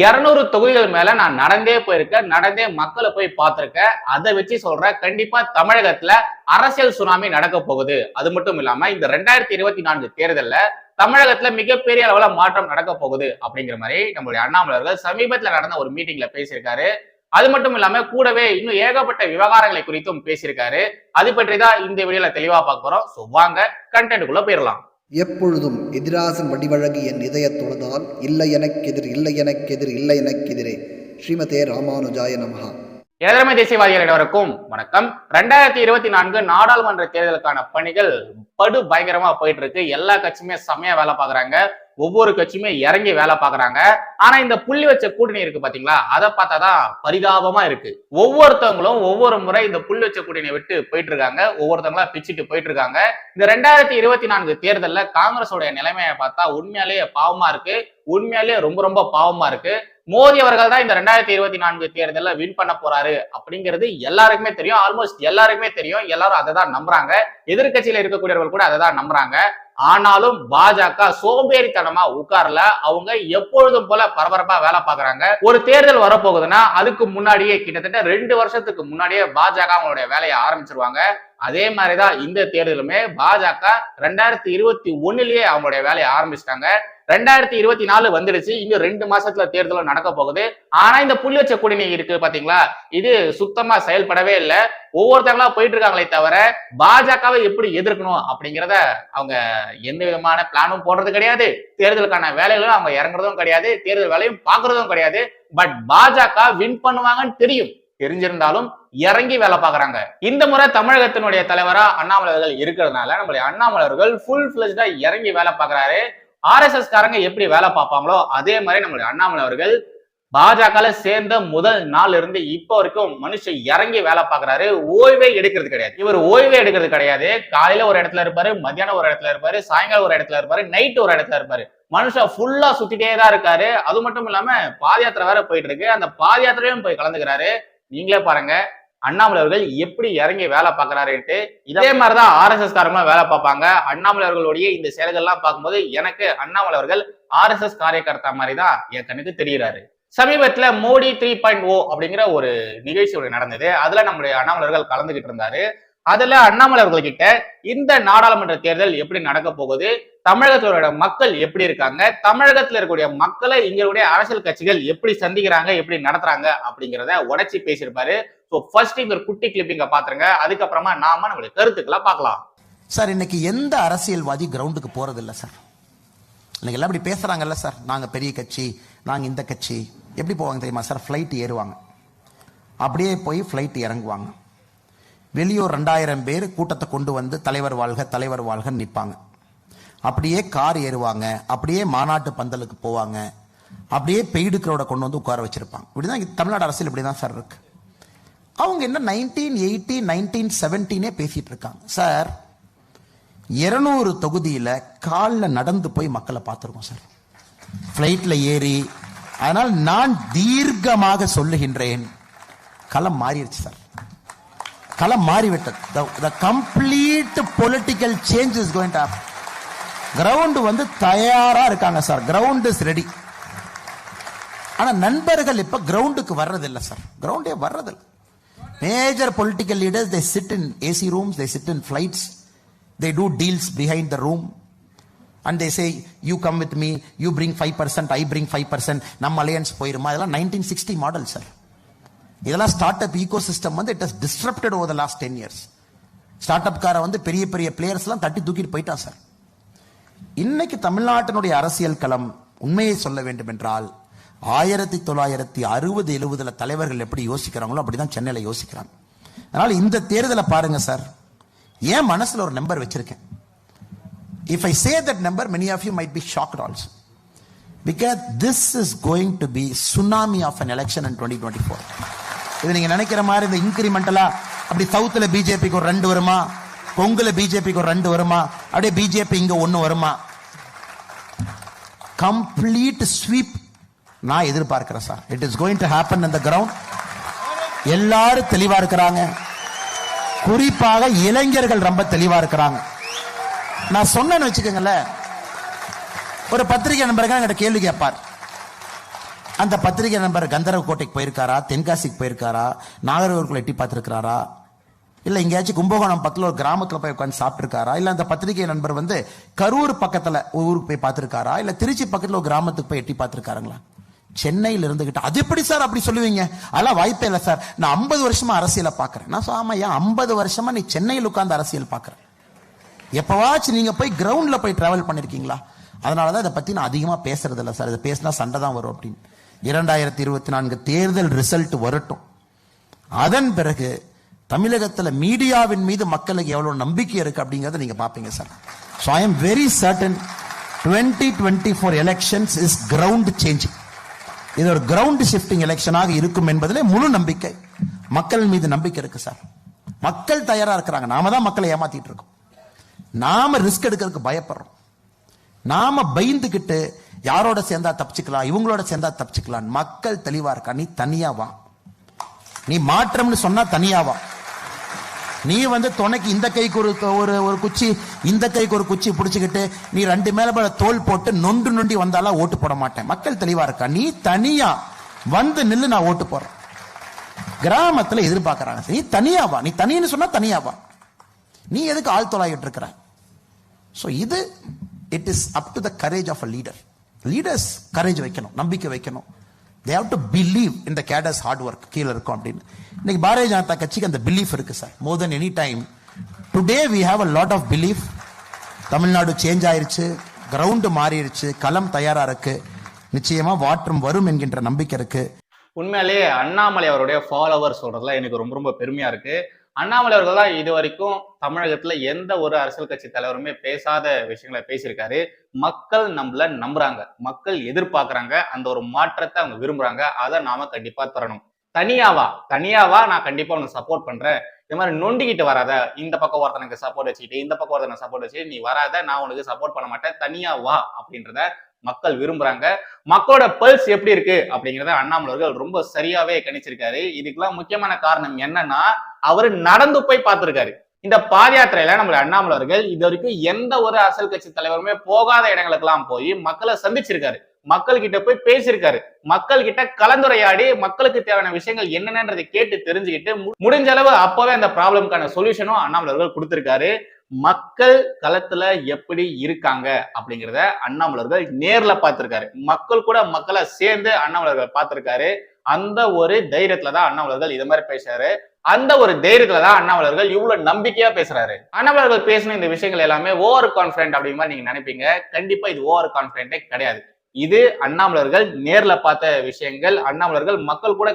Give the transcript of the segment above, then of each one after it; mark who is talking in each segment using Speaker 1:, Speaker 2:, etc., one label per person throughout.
Speaker 1: இருநூறு தொகுதிகள் மேல நான் நடந்தே போயிருக்கேன் நடந்தே மக்களை போய் பார்த்திருக்கேன். அதை வச்சு சொல்றேன் கண்டிப்பா தமிழகத்துல அரசியல் சுனாமி நடக்க போகுது. அது மட்டும் இல்லாம இந்த ரெண்டாயிரத்தி இருபத்தி நான்கு தேர்தல்ல தமிழகத்துல மிகப்பெரிய அளவுல மாற்றம் நடக்க போகுது அப்படிங்கிற மாதிரி நம்மளுடைய அண்ணாமலர்கள் சமீபத்துல நடந்த ஒரு மீட்டிங்ல பேசியிருக்காரு. அது மட்டும் இல்லாம கூடவே இன்னும் ஏகப்பட்ட விவகாரங்களை குறித்தும் பேசியிருக்காரு. அது பற்றி தான் இந்த வீடியோல தெளிவா பார்க்க போறோம். ஸோ வாங்க கண்டென்ட்டுக்குள்ள போயிடலாம்.
Speaker 2: எப்பொழுதும் எதிராசன் வடிவழகு என் இதயத் தொழுதால் இல்லை எனக்கெதிர் இல்லை எனக்கெதிர் இல்லை எனக்கெதிரே. ஸ்ரீமதே ராமானுஜாய நமஹா.
Speaker 1: எதிரமை தேசியவாதிகள் அனைவருக்கும் வணக்கம். ரெண்டாயிரத்தி இருபத்தி நான்கு நாடாளுமன்ற தேர்தலுக்கான பணிகள் படு பயங்கரமா போயிட்டு இருக்கு. எல்லா கட்சியுமே செம்மையா வேலை பாக்குறாங்க ஒவ்வொரு கட்சியுமே இறங்கி வேலை பாக்குறாங்க ஆனா இந்த புள்ளி வச்ச கூட்டணி இருக்கு பாத்தீங்களா? அதை பார்த்தாதான் பரிதாபமா இருக்கு. ஒவ்வொருத்தவங்களும் ஒவ்வொரு முறை இந்த புள்ளி வச்ச கூட்டணியை விட்டு போயிட்டு இருக்காங்க ஒவ்வொருத்தவங்களா பிச்சுட்டு போயிட்டு இருக்காங்க இந்த ரெண்டாயிரத்தி இருபத்தி நான்கு தேர்தல்ல காங்கிரஸோட நிலைமையை பார்த்தா உண்மையாலேயே பாவமா இருக்கு. உண்மையாலேயே ரொம்ப ரொம்ப பாவமா இருக்கு. மோடி அவர்கள் தான் இந்த ரெண்டாயிரத்தி இருபத்தி நான்கு தேர்தலில் வின் பண்ண போறாரு அப்படிங்கிறது எல்லாருக்குமே தெரியும். ஆல்மோஸ்ட் எல்லாருக்குமே தெரியும். எல்லாரும் அதை தான் நம்புறாங்க. எதிர்கட்சியில இருக்கக்கூடியவர்கள் கூட அதை தான் நம்புறாங்க. ஆனாலும் பாஜக சோம்பேறித்தனமா உட்கார்ல. அவங்க எப்பொழுதும் போல பரபரப்பா வேலை பாக்குறாங்க ஒரு தேர்தல் வரப்போகுதுன்னா அதுக்கு முன்னாடியே கிட்டத்தட்ட ரெண்டு வருஷத்துக்கு முன்னாடியே பாஜக அவங்களுடைய வேலையை ஆரம்பிச்சிருவாங்க. அதே மாதிரிதான் இந்த தேர்தலுமே பாஜக ரெண்டாயிரத்தி இருபத்தி ஒண்ணுலயே அவங்களுடைய வேலையை ஆரம்பிச்சிட்டாங்க. ரெண்டாயிரத்தி இருபத்தி நாலு வந்துடுச்சு. இன்னும் ரெண்டு மாசத்துல தேர்தலும் நடக்க போகுது. ஆனா இந்த புள்ளி வச்ச குடிநீர் இருக்கு பாத்தீங்களா? இது சுத்தமா செயல்படவே இல்லை. ஒவ்வொருத்தவங்களா போயிட்டு இருக்காங்களே தவிர பாஜகவை எப்படி எதிர்க்கணும் அப்படிங்கிறத அவங்க எந்த விதமான பிளானும் போடுறது கிடையாது. தேர்தலுக்கான வேலைகளும் அவங்க இறங்குறதும் கிடையாது. தேர்தல் வேலையும் பாக்குறதும் கிடையாது. பட் பாஜக வின் பண்ணுவாங்கன்னு தெரியும். தெரிஞ்சிருந்தாலும் இறங்கி வேலை பாக்குறாங்க இந்த முறை தமிழகத்தினுடைய தலைவரா அண்ணாமலை அவர்கள் இருக்கிறதுனால நம்மளுடைய அண்ணாமலை அவர்கள் ஃபுல் ஃபிளஜா இறங்கி வேலை பாக்குறாரு ஆர்எஸ்எஸ் காரங்க எப்படி வேலை பார்ப்பாங்களோ அதே மாதிரி நம்மளுடைய அண்ணாமலை அவர்கள் பாஜகல சேர்ந்த முதல் நாள் இருந்து இப்போ வரைக்கும் மனுஷன் இறங்கி வேலை பார்க்கறாரு. ஓய்வே எடுக்கிறது கிடையாது. இவர் ஓய்வே எடுக்கிறது கிடையாது. காலையில ஒரு இடத்துல இருப்பாரு மத்தியானம் ஒரு இடத்துல இருப்பாரு சாயங்காலம் ஒரு இடத்துல இருப்பாரு நைட் ஒரு இடத்துல இருப்பாரு. மனுஷன் ஃபுல்லா சுத்திட்டே தான் இருக்காரு. அது மட்டும் இல்லாம பாத யாத்திரை வேற போயிட்டு இருக்கு. அந்த பாத யாத்திரையும் போய் கலந்துக்கிறாரு. நீங்களே பாருங்க. அண்ணாமலை அவர்கள் எப்படி இறங்கி வேலை பார்க்கறாருன்ட்டு இதே மாதிரிதான் ஆர்எஸ்எஸ் காரங்களும் வேலை பார்ப்பாங்க. அண்ணாமலை அவர்களுடைய இந்த செயல்கள்லாம் பார்க்கும்போது எனக்கு அண்ணாமலை அவர்கள் ஆர்எஸ்எஸ் காரியகர்த்தா மாதிரி தான் என் கண்ணுக்கு தெரிகிறாரு சமீபத்துல மோடி த்ரீ பாயிண்ட் ஓ அப்படிங்கிற ஒரு நிகழ்ச்சி ஒன்று நடந்தது. அதுல நம்முடைய அண்ணாமலர்கள் கலந்துகிட்டு இருந்தாரு. அதுல அண்ணாமலை அவர்கள் கிட்ட இந்த நாடாளுமன்ற தேர்தல் எப்படி நடக்க போகுது? தமிழகத்தோட மக்கள் எப்படி இருக்காங்க? தமிழகத்துல இருக்கக்கூடிய மக்களை இங்களுடைய அரசியல் கட்சிகள் எப்படி சந்திக்கிறாங்க? எப்படி நடத்துறாங்க? அப்படிங்கிறத உடச்சி பேசியிருப்பாரு. ஸோ ஃபர்ஸ்ட் இந்த குட்டி கிளிப்பிங்க பாத்துருங்க. அதுக்கப்புறமா நாம நம்மளுடைய கருத்துக்களை பார்க்கலாம்.
Speaker 3: சார் இன்னைக்கு எந்த அரசியல்வாதி கிரவுண்டுக்கு போறதில்ல சார் இன்னைக்கு எல்லாம் இப்படி பேசுறாங்கல்ல சார் நாங்க பெரிய கட்சி நாங்க இந்த கட்சி. எப்படி போவாங்க தெரியுமா சார் ஃப்ளைட் ஏறுவாங்க. அப்படியே போய் ஃப்ளைட் இறங்குவாங்க. வெளியூர் ரெண்டாயிரம் பேர் கூட்டத்தை கொண்டு வந்து தலைவர் வாழ்க தலைவர் வாழ்க நிற்பாங்க அப்படியே கார் ஏறுவாங்க அப்படியே மாநாட்டு பந்தலுக்கு போவாங்க அப்படியே பெய்டுக்கிறோட கொண்டு வந்து உட்கார வச்சிருப்பாங்க. இப்படிதான் தமிழ்நாடு அரசியல் இப்படிதான் சார் இருக்கு. அவங்க என்ன நைன்டீன் எயிட்டி நைன்டீன் செவன்டீனே பேசிட்டு இருக்காங்க. சார் இருநூறு தொகுதியில காலில் நடந்து போய் மக்களை பார்த்துருக்கோம் சார் ஃப்ளைட்டில் ஏறி அதனால் நான் தீர்க்கமாக சொல்லுகின்றேன். களம் மாறிடுச்சு சார் களம் மாறிவிட்டது. The complete political change is going to ground வந்து தயாரா இருக்காங்க சார் கிரவுண்ட் இஸ் ரெடி ஆனா நண்பர்கள் இப்ப கிரவுண்டுக்கு வர்றதில்லை சார் கிரவுண்டே வர்றதில்லை. Major political leaders they sit in AC rooms they sit in flights they do deals behind the room and they say you come with me you bring five percent I bring five percent நம்ம alliance போயிருமா? இதெல்லாம் nineteen sixty model sir இதெல்லாம் start up ecosystem வந்து it has disturbed over the last ten years start up காரை வந்து பெரிய பெரிய பிளேயர்ஸ்லாம் தட்டி தூக்கிட்டு போயிட்டான் சார் இன்னைக்கு தமிழ்நாட்டினுடைய அரசியல் களம் உண்மையை சொல்ல வேண்டும் என்றால் ஆயிரத்தி தொள்ளாயிரத்தி அறுபது எழுபதுல தலைவர்கள் எப்படி யோசிக்கிறாங்களோ அப்படிதான் சென்னையில யோசிக்கிறாங்க. அதனால இந்த தேர்தலை பாருங்க சார் ஏன் மனசுல ஒரு நம்பர் வச்சிருக்கேன். If I say that number many of you might be shocked also because this is going to be tsunami of an election and twenty twenty four இது நீங்க நினைக்கிற மாதிரி இந்த இன்கிரிமெண்டலா அப்படி சவுத்துல பிஜேபிக்கு ஒரு ரெண்டு வருமா? கொங்குல பிஜேபிக்கு ஒரு ரெண்டு வருமா? அப்படியே பிஜேபி இங்க ஒன்னு வருமா? கம்ப்ளீட் ஸ்வீப் நான் எதிர்பார்க்கிறேன் sir it is going to happen இந்த கிரவுண்ட் எல்லாரும் தெளிவா இருக்கிறாங்க. குறிப்பாக இளைஞர்கள் ரொம்ப தெளிவா இருக்கிறாங்க. நான் சொன்னேன்னு வச்சுக்கோங்களேன். ஒரு பத்திரிகை நண்பர்கள் என்கிட்ட கேள்வி கேட்பார். அந்த பத்திரிகை நண்பர் கந்தரவக்கோட்டைக்கு போயிருக்காரா? தென்காசிக்கு போயிருக்காரா? நாகர்கோவில் எட்டி பார்த்துருக்காரா இல்லை எங்கேயாச்சும் கும்பகோணம் பக்கத்தில் ஒரு கிராமத்தில் போய் உட்காந்து சாப்பிட்ருக்காரா இல்லை அந்த பத்திரிகை நண்பர் வந்து கரூர் பக்கத்தில் ஊருக்கு போய் பார்த்துருக்காரா? இல்லை திருச்சி பக்கத்தில் ஒரு கிராமத்துக்கு போய் எட்டி பார்த்துருக்காருங்களா? சென்னையில் இருந்துகிட்டு அது எப்படி சார் அப்படி சொல்லுவீங்க? அதெல்லாம் வாய்ப்பே இல்லை சார். நான் ஐம்பது வருஷமா அரசியலை பார்க்குறேன். நான் ஆமாம் ஏன் ஐம்பது வருஷமா நீ சென்னையில் உட்காந்து அரசியல் பார்க்குறேன் எப்போவாச்சும் நீங்கள் போய் கிரவுண்டில் போய் ட்ராவல் பண்ணியிருக்கீங்களா அதனால தான் இதை பற்றி நான் அதிகமாக பேசுறது இல்லை சார். இதை பேசினா சண்டை தான் வரும் அப்படின்னு. இரண்டாயிரத்தி இருபத்தி நான்கு தேர்தல் ரிசல்ட் வரட்டும். அதன் பிறகு தமிழகத்தில் மீடியாவின் மீது மக்களுக்கு எவ்வளோ நம்பிக்கை இருக்கு அப்படிங்கிறத நீங்க பாப்பீங்க sir so I am very certain twenty twenty four elections is ground changing இது ஒரு கிரவுண்ட் ஷிஃப்டிங் எலெக்ஷனாக இருக்கும் என்பதில் முழு நம்பிக்கை. மக்கள் மீது நம்பிக்கை இருக்கு சார் மக்கள் தயாரா இருக்கிறாங்க. நாம தான் மக்களை ஏமாத்திட்டு இருக்கோம். நாம ரிஸ்க் எடுக்கிறதுக்கு பயப்படுறோம். நாம பயந்துக்கிட்டு யாரோட சேர்ந்தா தப்பிச்சுக்கலாம் இவங்களோட சேர்ந்தா தப்பிச்சுக்கலாம். மக்கள் தெளிவா இருக்கா? நீ தனியாவா நீ மாற்றம்னு சொன்னா தனியாவா நீ வந்து துணைக்கு இந்த கைக்கு ஒரு ஒரு ஒரு குச்சி இந்த கைக்கு ஒரு குச்சி பிடிச்சிக்கிட்டு நீ ரெண்டு மேல மேல தோல் போட்டு நொண்டு நொண்டி வந்தாலும் ஓட்டு போட மாட்டேன். மக்கள் தெளிவா இருக்கா? நீ தனியா வந்து நில்லு நான் ஓட்டு போடுறேன். கிராமத்துல எதிர்பார்க்கறாங்க. நீ தனியாவா நீ தனின்னு சொன்னா தனியாவா நீ எதுக்கு ஆள் இருக்கிற? ஸோ இது it is up to the courage of a leader leaders courage வைக்கணும் நம்பிக்கை வைக்கணும். தே ஹவ் டு பிலீவ் இந்த கேடர்ஸ் ஹார்ட் ஒர்க் கீழே இருக்கும் அப்படின்னு. இன்னைக்கு பாரதிய ஜனதா கட்சிக்கு அந்த பிலீஃப் இருக்கு sir more than any time today we have a lot of belief Tamil Nadu change ஆயிருச்சு கிரவுண்டு மாறிடுச்சு களம் தயாரா இருக்கு. நிச்சயமா வாட்டரும் வரும் என்கின்ற நம்பிக்கை இருக்கு.
Speaker 1: உண்மையிலேயே அண்ணாமலை அவருடைய ஃபாலோவர் சொல்றதுல எனக்கு ரொம்ப ரொம்ப பெருமையா இருக்கு. அண்ணாமலை அவர்கள் தான் இது வரைக்கும் தமிழகத்துல எந்த ஒரு அரசியல் கட்சி தலைவருமே பேசாத விஷயங்களை பேசியிருக்காரு. மக்கள் நம்மள நம்புறாங்க. மக்கள் எதிர்பார்க்கறாங்க. அந்த ஒரு மாற்றத்தை அவங்க விரும்புறாங்க. அதை நாம கண்டிப்பா தரணும் தனியாவா? தனியாவா நான் கண்டிப்பா உனக்கு சப்போர்ட் பண்றேன். இந்த மாதிரி நொண்டிக்கிட்டு வராத இந்த பக்கம் ஒருத்தனுக்கு சப்போர்ட் வச்சுக்கிட்டு இந்த பக்கம் ஒருத்தனுக்கு சப்போர்ட் வச்சுட்டு நீ வராத நான் உனக்கு சப்போர்ட் பண்ண மாட்டேன். தனியா வா அப்படின்றத மக்கள் விரும்புறாங்க. மக்களோட பல்ஸ் எப்படி இருக்கு? அப்படிங்கிறத அண்ணாமலர்கள் ரொம்ப சரியாவே கணிச்சிருக்காரு. இதுக்கெல்லாம் முக்கியமான காரணம் என்னன்னா அவரு நடந்து போய் பார்த்திருக்காரு. இந்த பாத யாத்திரையில நம்மள அண்ணாமலர்கள் இது வரைக்கும் எந்த ஒரு அரசியல் கட்சி தலைவருமே போகாத இடங்களுக்கெல்லாம் போய் மக்களை சந்திச்சிருக்காரு. மக்கள் கிட்ட போய் பேசியிருக்காரு. மக்கள் கிட்ட கலந்துரையாடி மக்களுக்கு தேவையான விஷயங்கள் என்னென்னன்றதை கேட்டு தெரிஞ்சுக்கிட்டு மு- முடிஞ்ச அளவு அப்பவே அந்த ப்ராப்ளம்க்கான சொல்யூஷனும் அண்ணாமலர்கள் கொடுத்திருக்காரு. மக்கள் களத்துல எப்படி இருக்காங்க அப்படிங்கிறத அண்ணாமலர்கள் நேர்ல பார்த்திருக்காரு. மக்கள் கூட மக்களை சேர்ந்து அண்ணாமலர்கள் பார்த்திருக்காரு. அந்த ஒரு தைரியத்துல தான் அண்ணாமலர்கள் இது மாதிரி பேசுறாரு. அந்த ஒரு தைரியத்துல தான் அண்ணாமலர்கள் இவ்வளவு நம்பிக்கையா பேசுறாரு. அண்ணாமலர்கள் பேசின இந்த விஷயங்கள் எல்லாமே ஓவர் கான்பிடன்ட் அப்படிங்கிற மாதிரி நீங்க நினைப்பீங்க. கண்டிப்பா இது ஓவர் கான்பிடன்டே கிடையாது. இது அண்ணாமலர்கள் நேர்ல பார்த்த விஷயங்கள். அண்ணாமலர்கள் மக்கள் கூட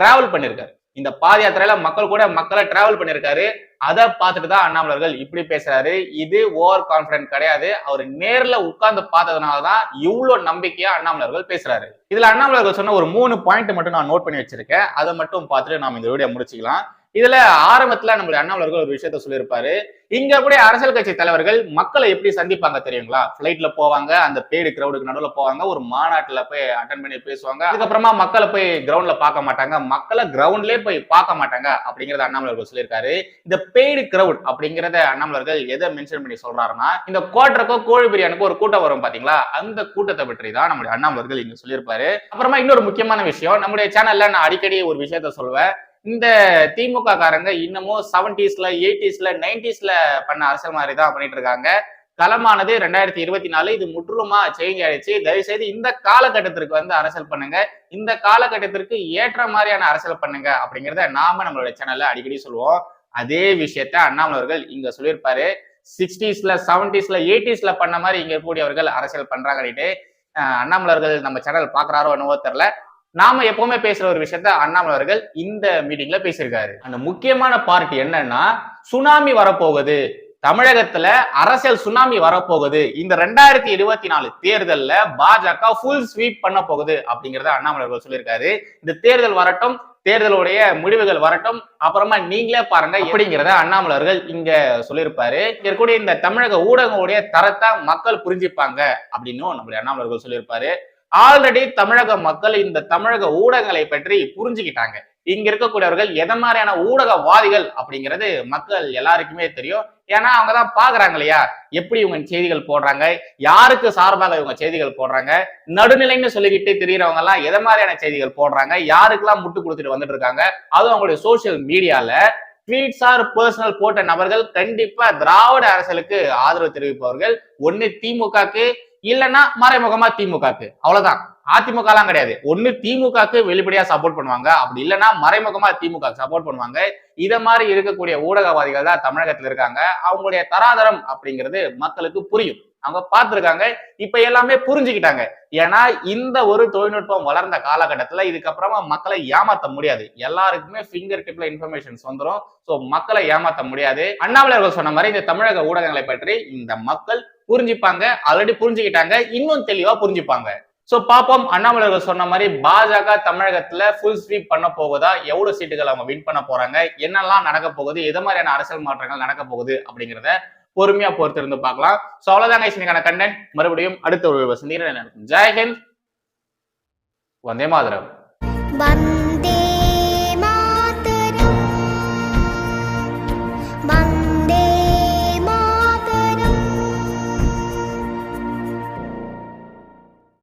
Speaker 1: டிராவல் பண்ணிருக்காரு. இந்த பாத யாத்திரையில மக்கள் கூட மக்களை டிராவல் பண்ணியிருக்காரு. அதை பார்த்துட்டு தான் அண்ணாமலர்கள் இப்படி பேசுறாரு. இது ஓவர் கான்பிடன்ட் கிடையாது. அவர் நேர்ல உட்கார்ந்து பார்த்ததுனாலதான் இவ்வளவு நம்பிக்கையா அண்ணாமலர்கள் பேசுறாரு. இதுல அண்ணாமலர்கள் சொன்ன ஒரு மூணு பாயிண்ட் மட்டும் நான் நோட் பண்ணி வச்சிருக்கேன். அதை மட்டும் பார்த்துட்டு நாம இந்த வீடியோ முடிச்சுக்கலாம். இதுல ஆரம்பத்துல நம்மளுடைய அண்ணாமலர்கள் ஒரு விஷயத்த சொல்லியிருப்பாரு. இங்க கூட அரசியல் கட்சி தலைவர்கள் மக்களை எப்படி சந்திப்பாங்க தெரியுங்களா? பிளைட்ல போவாங்க அந்த பேடு கிரௌடுக்கு நடுவில் போவாங்க ஒரு மாநாட்டுல போய் அட்டன் பண்ணி பேசுவாங்க. அதுக்கப்புறமா மக்களை போய் கிரவுண்ட்ல பார்க்க மாட்டாங்க. மக்களை கிரவுண்ட்லயே போய் பார்க்க மாட்டாங்க அப்படிங்கறத அண்ணாமலர்கள் சொல்லியிருக்காரு. இந்த பெய்டு கிரவுட் அப்படிங்கறத அண்ணாமலர்கள் எதை மென்ஷன் பண்ணி சொல்றாருன்னா இந்த கோட்டருக்கோ கோழி பிரியாணிக்கோ ஒரு கூட்டம் வரும் பாத்தீங்களா? அந்த கூட்டத்தை பற்றி தான் நம்முடைய அண்ணாமலர்கள் இங்க சொல்லியிருப்பாரு. அப்புறமா இன்னொரு முக்கியமான விஷயம் நம்முடைய சேனல்ல நான் அடிக்கடி ஒரு விஷயத்த சொல்லுவேன். இந்த திமுக காரங்க இன்னமும் செவன்டிஸ்ல எயிட்டிஸ்ல நைன்டிஸ்ல பண்ண அரசியல் மாதிரி தான் பண்ணிட்டு இருக்காங்க. களமானது ரெண்டாயிரத்தி இருபத்தி நாலு இது முற்றிலுமா சேஞ்ச் ஆயிடுச்சு. தயவுசெய்து இந்த காலகட்டத்திற்கு வந்து அரசியல் பண்ணுங்க. இந்த காலகட்டத்திற்கு ஏற்ற மாதிரியான அரசியல் பண்ணுங்க அப்படிங்கிறத நாம நம்மளோட சேனல்ல அடிக்கடி சொல்லுவோம். அதே விஷயத்த அண்ணாமலர்கள் இங்க சொல்லியிருப்பாரு. சிக்ஸ்டீஸ்ல செவன்டிஸ்ல எயிட்டிஸ்ல பண்ண மாதிரி இங்க கூடியவர்கள் அரசியல் பண்றாங்கன்னுட்டு அண்ணாமலர்கள் நம்ம சேனல் பாக்குறாரோ என்னவோ தெரியல. நாம எப்பவுமே பேசுற ஒரு விஷயத்த அண்ணாமலை அவர்கள் இந்த மீட்டிங்ல பேசியிருக்காரு. அந்த முக்கியமான பார்ட் என்னன்னா சுனாமி வரப்போகுது. தமிழகத்துல அரசியல் சுனாமி வரப்போகுது. இந்த ரெண்டாயிரத்தி இருபத்தி நாலு தேர்தல்ல பாஜக ஃபுல் ஸ்வீப் பண்ண போகுது அப்படிங்கறத அண்ணாமலை அவர்கள் சொல்லியிருக்காரு. இந்த தேர்தல் வரட்டும் தேர்தலுடைய முடிவுகள் வரட்டும் அப்புறமா நீங்களே பாருங்க அப்படிங்கிறத அண்ணாமலை அவர்கள் இங்க சொல்லியிருப்பாரு. இருக்கக்கூடிய இந்த தமிழக ஊடகங்களுடைய தரத்தை மக்கள் புரிஞ்சுப்பாங்க அப்படின்னு நம்மளுடைய அண்ணாமலை அவர்கள் சொல்லியிருப்பாரு. ஆல்ரெடி தமிழக மக்கள் இந்த தமிழக ஊடகங்களை பற்றி புரிஞ்சுக்கிட்டாங்க. இங்க இருக்கக்கூடியவர்கள் எதை மாதிரியான ஊடகவாதிகள் அப்படிங்கிறது மக்கள் எல்லாருக்குமே தெரியும். ஏன்னா அவங்க தான் பாக்குறாங்க இல்லையா? எப்படி இவங்க செய்திகள் போடுறாங்க? யாருக்கு சார்பாக இவங்க செய்திகள் போடுறாங்க? நடுநிலைன்னு சொல்லிக்கிட்டு தெரியறவங்க எல்லாம் எதை மாதிரியான செய்திகள் போடுறாங்க? யாருக்கெல்லாம் முட்டு கொடுத்துட்டு வந்துட்டு இருக்காங்க? அதுவும் அவங்களுடைய சோசியல் மீடியால ட்வீட்ஸ் ஆர் பர்சனல் போட்ட நபர்கள் கண்டிப்பா திராவிட அரசியலுக்கு ஆதரவு தெரிவிப்பவர்கள். ஒன்னு திமுகக்கு இல்லைன்னா மறைமுகமா திமுகக்கு. அவ்வளவுதான். அதிமுக எல்லாம் கிடையாது. ஒண்ணு திமுகக்கு வெளிப்படையா சப்போர்ட் பண்ணுவாங்க. அப்படி இல்லைன்னா மறைமுகமா திமுக சப்போர்ட் பண்ணுவாங்க. இத மாதிரி இருக்கக்கூடிய ஊடகவாதிகள் தான் தமிழகத்தில் இருக்காங்க. அவங்களுடைய தராதரம் அப்படிங்கிறது மக்களுக்கு புரியும். அவங்க பார்த்துருக்காங்க. இப்ப எல்லாமே புரிஞ்சுக்கிட்டாங்க. ஏன்னா இந்த ஒரு தொழில்நுட்பம் வளர்ந்த காலகட்டத்துல இதுக்கப்புறமா மக்களை ஏமாத்த முடியாது. எல்லாருக்குமே ஃபிங்கர் டிப்ல இன்ஃபர்மேஷன்ஸ் வந்துடும் ஸோ மக்களை ஏமாத்த முடியாது. அண்ணாமலை அவர்கள் சொன்ன மாதிரி இந்த தமிழக ஊடகங்களை பற்றி இந்த மக்கள் புரிஞ்சுப்பாங்க. ஆல்ரெடி புரிஞ்சுக்கிட்டாங்க. இன்னும் தெளிவா புரிஞ்சுப்பாங்க. சோ பாப்போம் அண்ணாமலையர்கள் சொன்ன மாதிரி பாஜக தமிழகத்துல ஃபுல் ஸ்வீப் பண்ண போகுதா? எவ்வளவு சீட்டுகள் அவங்க வின் பண்ண போறாங்க? என்னெல்லாம் நடக்க போகுது? எது மாதிரியான அரசியல் மாற்றங்கள் நடக்க போகுது? அப்படிங்கிறத பொறுமையா பொறுத்திருந்து பார்க்கலாம். சோ அவ்வளவுதாங்க இன்னைக்கான கண்டென்ட் மறுபடியும் அடுத்த ஒரு சந்திக்கிறேன். ஜெயஹிந்த் வந்தே மாதரம்.